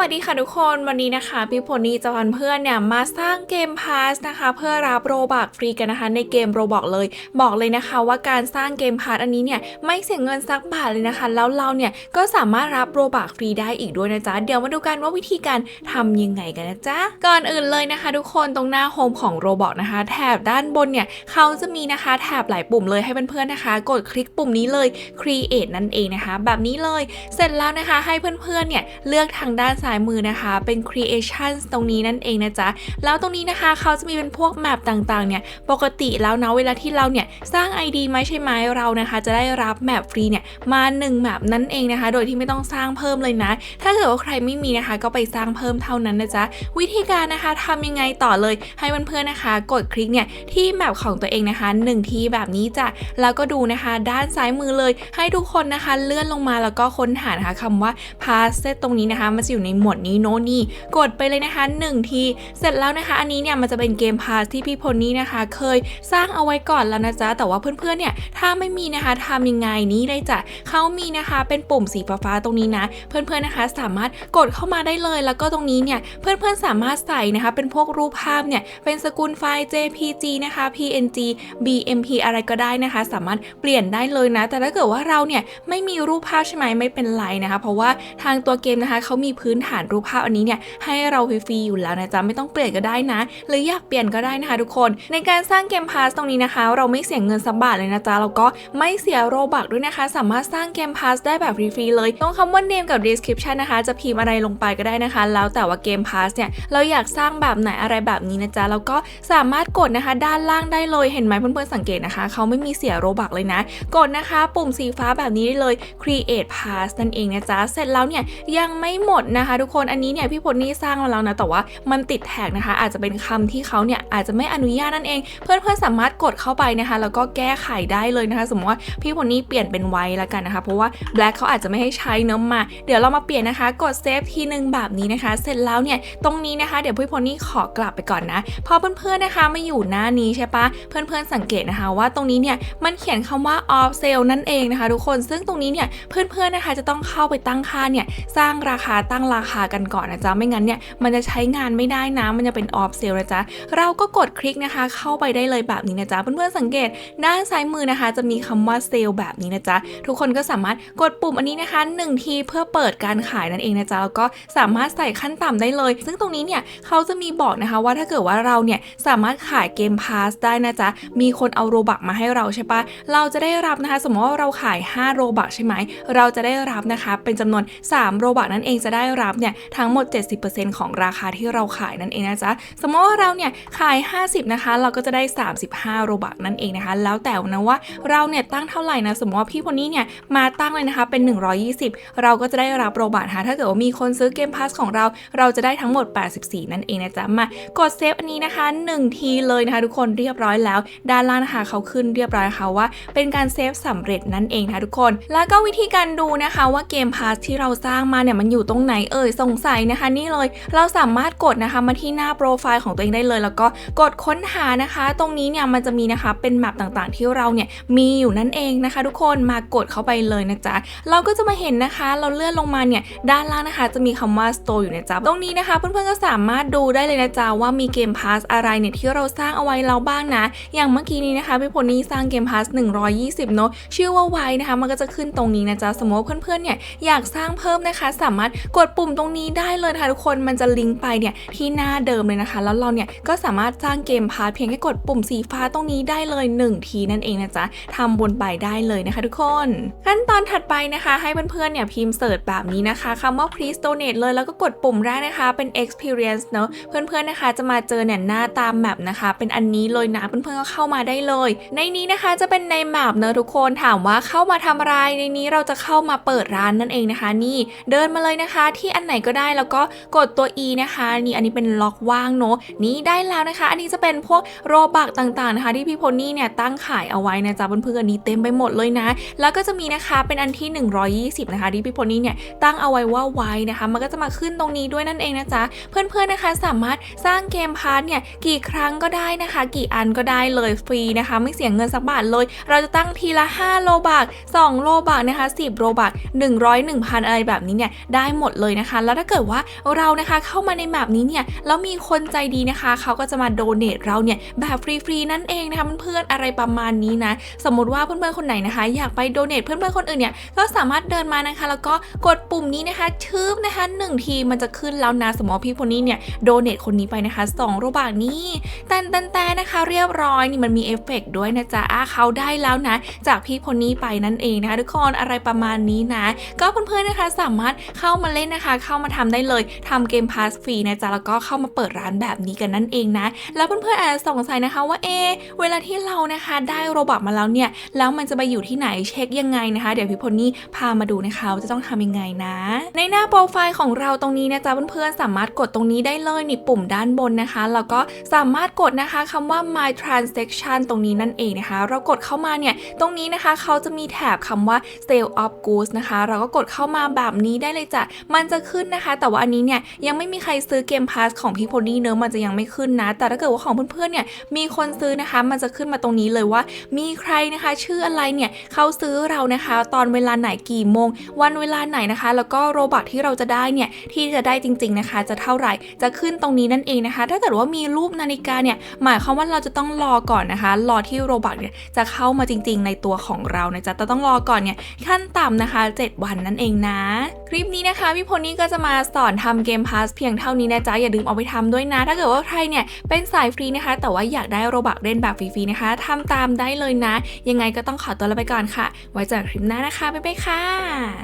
วัสดีค่ะทุกคนวันนี้นะคะพี่พลนี่จะพาเพื่อนเนี่ยมาสร้างเกมพาสนะคะ เพื่อรับโรบักฟรีกันนะคะ ในเกมโรบอกเลย บอกเลยนะคะ ว่าการสร้างเกมพาสอันนี้เนี่ยไม่เสียเงินสักบาทเลยนะคะ แล้วเราเนี่ยก็สามารถรับโรบักฟรีได้อีกด้วยนะจ๊ะเดี๋ยวมาดูกันว่าวิธีการทำยังไงกันนะจ๊ะก่อนอื่นเลยนะคะ ทุกคนตรงหน้าโฮมของโรบอกนะคะ แถบด้านบนเนี่ยเขาจะมีนะคะแถบหลายปุ่มเลยให้เพื่อนๆนะคะ กดคลิกปุ่มนี้เลย create นั่นเองนะคะ แบบนี้เลย เสร็จแล้วนะคะให้เพื่อนๆเนี่ยเลือกทางด้านซ้ายมือนะคะ เป็น creation ตรงนี้นั่นเองนะจ๊ะ แล้วตรงนี้นะคะเขาจะมีเป็นพวกแมปต่างๆ เนี่ย ปกติแล้วนะเวลาที่เราเนี่ย สร้าง ID ไม่ใช่ไหมเรานะคะ จะได้รับแมปฟรีเนี่ย มา1แมปนั่นเองนะคะ โดยที่ไม่ต้องสร้างเพิ่มเลยนะ ถ้าเกิดว่าใครไม่มีนะคะ ก็ไปสร้างเพิ่มเท่านั้นนะจ๊ะ วิธีการนะคะทำยังไงต่อเลย ให้เพื่อนๆนะคะ กดคลิกเนี่ยที่แมปของตัวเองนะคะ1ที่แบบนี้จ้ะ แล้วก็ดูนะคะด้านซ้ายมือเลย ให้ทุกคนนะคะเลื่อนลงมาแล้วก็ค้นหานะคะคำว่า pass ตรงนี้นะคะมันจะอยู่ในหมวดนี้โนนี่กดไปเลยนะคะ1ทีเสร็จแล้วนะคะ อันนี้เนี่ยมันจะเป็นเกม pass ที่พี่พลนี่นะคะ เคยสร้างเอาไว้ก่อนแล้วนะจ๊ะแต่ว่าเพื่อนๆเนี่ยถ้าไม่มีนะคะทำยังไงนี้เลยจ้ะเขามีนะคะเป็นปุ่มสีฟ้าตรงนี้นะเพื่อนๆนะคะ สามารถกดเข้ามาได้เลย แล้วก็ตรงนี้เนี่ยเพื่อนๆสามารถใส่นะคะ เป็นพวกรูปภาพเนี่ยเป็นสกุลไฟล์ JPG นะคะ PNG BMP อะไรก็ได้นะคะ สามารถเปลี่ยนได้เลยนะ แต่ถ้าเกิดว่าเราเนี่ยไม่มีรูปภาพใช่ไหมไม่เป็นไรนะคะ เพราะว่าทางตัวเกมนะคะเขามีพื้นฐฐานรูปภาพอันนี้เนี่ยให้เราฟรีๆอยู่แล้วนะจ๊ะไม่ต้องเปลี่ยนก็ได้นะ หรืออยากเปลี่ยนก็ได้นะคะทุกคน ในการสร้างเกมพาสตรงนี้นะคะ เราไม่เสียเงินสักบาทเลยนะจ๊ะแล้วก็ไม่เสียโรบักด้วยนะคะ สามารถสร้างเกมพาสได้แบบฟรีๆเลยตรงคำว่า name กับ description นะคะ จะพิมพ์อะไรลงไปก็ได้นะคะ แล้วแต่ว่าเกมพาสเนี่ยเราอยากสร้างแบบไหนอะไรแบบนี้นะจ๊ะแล้วก็สามารถกดนะคะ ด้านล่างได้เลยเห็นไหมเพื่อนๆสังเกตนะคะเขาไม่มีเสียโรบักเลยนะ กดนะคะปุ่มสีฟ้าแบบนี้ได้เลย create pass นั่นเองนะจ๊ะเสร็จแล้วเนี่ยยังไม่หมดนะคะทุกคนอันนี้เนี่ยพี่พลนี่สร้างมาแล้วนะแต่ว่ามันติดแท็กนะคะ อาจจะเป็นคำที่เขาเนี่ยอาจจะไม่อนุญาตนั่นเอง เพื่อนๆสามารถกดเข้าไปนะคะ แล้วก็แก้ไขได้เลยนะคะ สมมติว่าพี่พลนี่เปลี่ยนเป็นไวละกันนะคะ เพราะว่า black เขาอาจจะไม่ให้ใช้เนื้อมา เดี๋ยวเรามาเปลี่ยนนะคะ กดเซฟทีหนึ่งแบบนี้นะคะ เสร็จแล้วเนี่ยตรงนี้นะคะ เดี๋ยวพี่พลนี่ขอกลับไปก่อนนะพอเพื่อนๆนะคะมาอยู่หน้านี้ใช่ปะเพื่อนๆสังเกตนะคะ ว่าตรงนี้เนี่ยมันเขียนคำว่า off sale นั่นเองนะคะ ทุกคนซึ่งตรงนี้เนี่ยเพื่อนๆนะคะจะต้องเข้าไปตั้งค่าเนี่ยสร้างราคาตั้งราคากันก่อนนะจ๊ะไม่งั้นเนี่ยมันจะใช้งานไม่ได้นะมันจะเป็น off sale นะจ๊ะเราก็กดคลิกนะคะ เข้าไปได้เลยแบบนี้นะจ๊ะเพื่อนๆสังเกตด้านซ้ายมือนะคะ จะมีคำว่า sale แบบนี้นะจ๊ะทุกคนก็สามารถกดปุ่มอันนี้นะคะ1ทีเพื่อเปิดการขายนั่นเองนะจ๊ะแล้วก็สามารถใส่ขั้นต่ำได้เลย ซึ่งตรงนี้เนี่ยเขาจะมีบอกนะคะว่าถ้าเกิดว่าเราเนี่ยสามารถขายเกมพาสได้นะจ๊ะมีคนเอาโรบักมาให้เราใช่ปะเราจะได้รับนะคะ สมมติว่าเราขาย 5 โรบักใช่ไหมเราจะได้รับนะคะ เป็นจำนวน 3 โรบักนั่นเองจะได้รับเนี่ยทั้งหมด 70%ของราคาที่เราขายนั่นเองนะจ๊ะสมมติว่าเราเนี่ยขาย 50 นะคะ เราก็จะได้ 35 โรบักนั่นเองนะคะ แล้วแต่นะว่าเราเนี่ยตั้งเท่าไหร่นะสมมติว่าพี่คนนี้เนี่ยมาตั้งเลยนะคะเป็น 120 เราก็จะได้รับโรบักนะคะถ้าเกิดว่ามีคนซื้อเกมพาสของเรา เราจะได้ทั้งหมด 84 นั่นเองนะจ๊ะมากดเซฟอันนี้นะคะ 1 ทีเลยนะคะ ทุกคนเรียบร้อยแล้ว ด้านล่างนะคะเขาขึ้นเรียบร้อยนะคะว่า เป็นการเซฟสำเร็จนั่นเองนะคะทุกคน แล้วก็วิธีการดูนะคะว่าเกมพาสที่เราสร้างมาเนี่ยมันอยู่ตรงไหนเอ่ยสงสัยนะคะ นี่เลยเราสามารถกดนะคะมาที่หน้าโปรไฟล์ของตัวเองได้เลย แล้วก็กดค้นหานะคะ ตรงนี้เนี่ยมันจะมีนะคะเป็นแมปต่างๆ ที่เราเนี่ยมีอยู่นั่นเองนะคะ ทุกคนมากดเข้าไปเลยนะจ๊ะเราก็จะมาเห็นนะคะ เราเลื่อนลงมาเนี่ยด้านล่างนะคะ จะมีคำว่า store อยู่นะจ๊ะตรงนี้นะคะ เพื่อนๆก็สามารถดูได้เลยนะจ๊ะว่ามีเกมพาสอะไรเนี่ยที่เราสร้างเอาไว้แล้วบ้างนะ อย่างเมื่อกี้นี้นะคะพี่พลนี่สร้างเกมพาส120 เนอะชื่อว่าไว้นะคะ มันก็จะขึ้นตรงนี้นะจ๊ะสมมติเพื่อนๆเนี่ยอยากสร้างเพิ่มนะคะ สามารถกดปุ่มตรงนี้ได้เลยค่ะทุกคนมันจะลิงก์ไปเนี่ยที่หน้าเดิมเลยนะคะ แล้วเราเนี่ยก็สามารถสร้างเกมพาสเพียงแค่กดปุ่มสีฟ้าตรงนี้ได้เลย 1 ทีนั่นเองนะจ๊ะทำบนไปได้เลยนะคะ ทุกคน ขั้นตอนถัดไปนะคะ ให้เพื่อนๆเนี่ยพิมพ์เสิร์ชแบบนี้นะคะคำว่า please donate เลยแล้วก็กดปุ่มแรกนะคะเป็น experience เนอะเพื่อนๆนะคะ จะมาเจอเนี่ยหน้าตามแมปนะคะ เป็นอันนี้เลยนะเพื่อนๆก็เข้ามาได้เลย ในนี้นะคะจะเป็นในแมปเนอะทุกคนถามว่าเข้ามาทำอะไรในนี้เราจะเข้ามาเปิดร้านนั่นเองนะคะ นี่เดินมาเลยนะคะที่อันไหนก็ได้แล้วก็กดตัว e นะคะ นี่อันนี้เป็นล็อกว่างเนอะนี่ได้แล้วนะคะ อันนี้จะเป็นพวกโรบักต่างๆนะคะที่พี่โพนี่เนี่ยตั้งขายเอาไว้นะจ๊ะเพื่อนๆอันนี้เต็มไปหมดเลยนะ แล้วก็จะมีนะคะเป็นอันที่ 120 นะคะที่พี่โพนี่เนี่ยตั้งเอาไว้ว่าไว้นะคะ มันก็จะมาขึ้นตรงนี้ด้วยนั่นเองนะจ๊ะเพื่อนๆนะคะสามารถสร้างเกมพาร์ทเนี่ยกี่ครั้งก็ได้นะคะ กี่อันก็ได้เลยฟรีนะคะ ไม่เสียเงินสักบาทเลย เราจะตั้งทีละ 5 โลบัก2โลบักนะคะ10 โลบัก100 1,000 อะไรแบบนี้เนี่ยได้หมดเลยนะคะนะคะ แล้วถ้าเกิดว่าเรานะคะเข้ามาในแบบนี้เนี่ยแล้วมีคนใจดีนะคะเขาก็จะมาโดเนทเราเนี่ยแบบฟรีๆนั่นเองนะคะเพื่อนๆอะไรประมาณนี้นะ สมมติว่าเพื่อนๆคนไหนนะคะ อยากไปโดเนทเพื่อนๆคนอื่นเนี่ยก็สามารถเดินมานะคะ แล้วก็กดปุ่มนี้นะคะชืบนะคะหนึ่งทีมันจะขึ้นแล้วนะสมมติพี่คนนี้เนี่ยโดเนทคนนี้ไปนะคะ2โรบาทนี่แตนแตนแตนนะคะ เรียบร้อยนี่มันมีเอฟเฟกต์ด้วยนะจ๊ะอะเขาได้แล้วนะ จากพี่คนนี้ไปนั่นเองนะคะ ทุกคนอะไรประมาณนี้นะ ก็เพื่อนๆนะคะสามารถเข้ามาเล่นนะคะเข้ามาทำได้เลยทำเกมพาสฟรีนะจ๊ะแล้วก็เข้ามาเปิดร้านแบบนี้กันนั่นเองนะ แล้วเพื่อนๆอาจจะสงสัยนะคะว่าเอเวลาที่เรานะคะได้โรบอทมาแล้วเนี่ยแล้วมันจะไปอยู่ที่ไหนเช็คยังไงนะคะ เดี๋ยวพี่พลนี่พามาดูนะคะว่าจะต้องทำยังไงนะ ในหน้าโปรไฟล์ของเราตรงนี้นะจ๊ะเพื่อนๆสามารถกดตรงนี้ได้เลยนี่ปุ่มด้านบนนะคะ แล้วก็สามารถกดนะคะคำว่า my transaction ตรงนี้นั่นเองนะคะ เรากดเข้ามาเนี่ยตรงนี้นะคะเขาจะมีแถบคำว่า sale of goods นะคะ เราก็กดเข้ามาแบบนี้ได้เลยจ้ะมันจะขึ้นนะคะ แต่ว่าอันนี้เนี่ยยังไม่มีใครซื้อเกมพาสของพี่โพนี่เนอะมันจะยังไม่ขึ้นนะ แต่ถ้าเกิดว่าของเพื่อนๆเนี่ยมีคนซื้อนะคะ มันจะขึ้นมาตรงนี้เลยว่า มีใครนะคะ ชื่ออะไรเนี่ยเขาซื้อเรานะคะ ตอนเวลาไหนกี่โมง วันเวลาไหนนะคะ แล้วก็โรบัตที่เราจะได้เนี่ยที่จะได้จริง ๆนะคะ จะเท่าไหร่จะขึ้นตรงนี้นั่นเองนะคะ ถ้าเกิดว่ามีรูปนาฬิกาเนี่ยหมายความว่าเราจะต้องรอก่อนนะคะ รอที่โรบัตเนี่ยจะเข้ามาจริง ๆ ในตัวของเรานะจ๊ะแต่ต้องรอก่อนเนี่ยขั้นต่ำนะคะ 7 วันนั่นเองนะ คลิปนี้นะคะพี่พลนี่ก็จะมาสอนทำเกมพาสเพียงเท่านี้นะจ๊ะอย่าลืมเอาไปทำด้วยนะ ถ้าเกิดว่าใครเนี่ยเป็นสายฟรีนะคะ แต่ว่าอยากได้โรบักเล่นแบบฟรีๆนะคะทำตามได้เลยนะ ยังไงก็ต้องขอตัวลาไปก่อนค่ะ ไว้เจอกันคลิปหน้านะคะบ๊ายบายค่ะ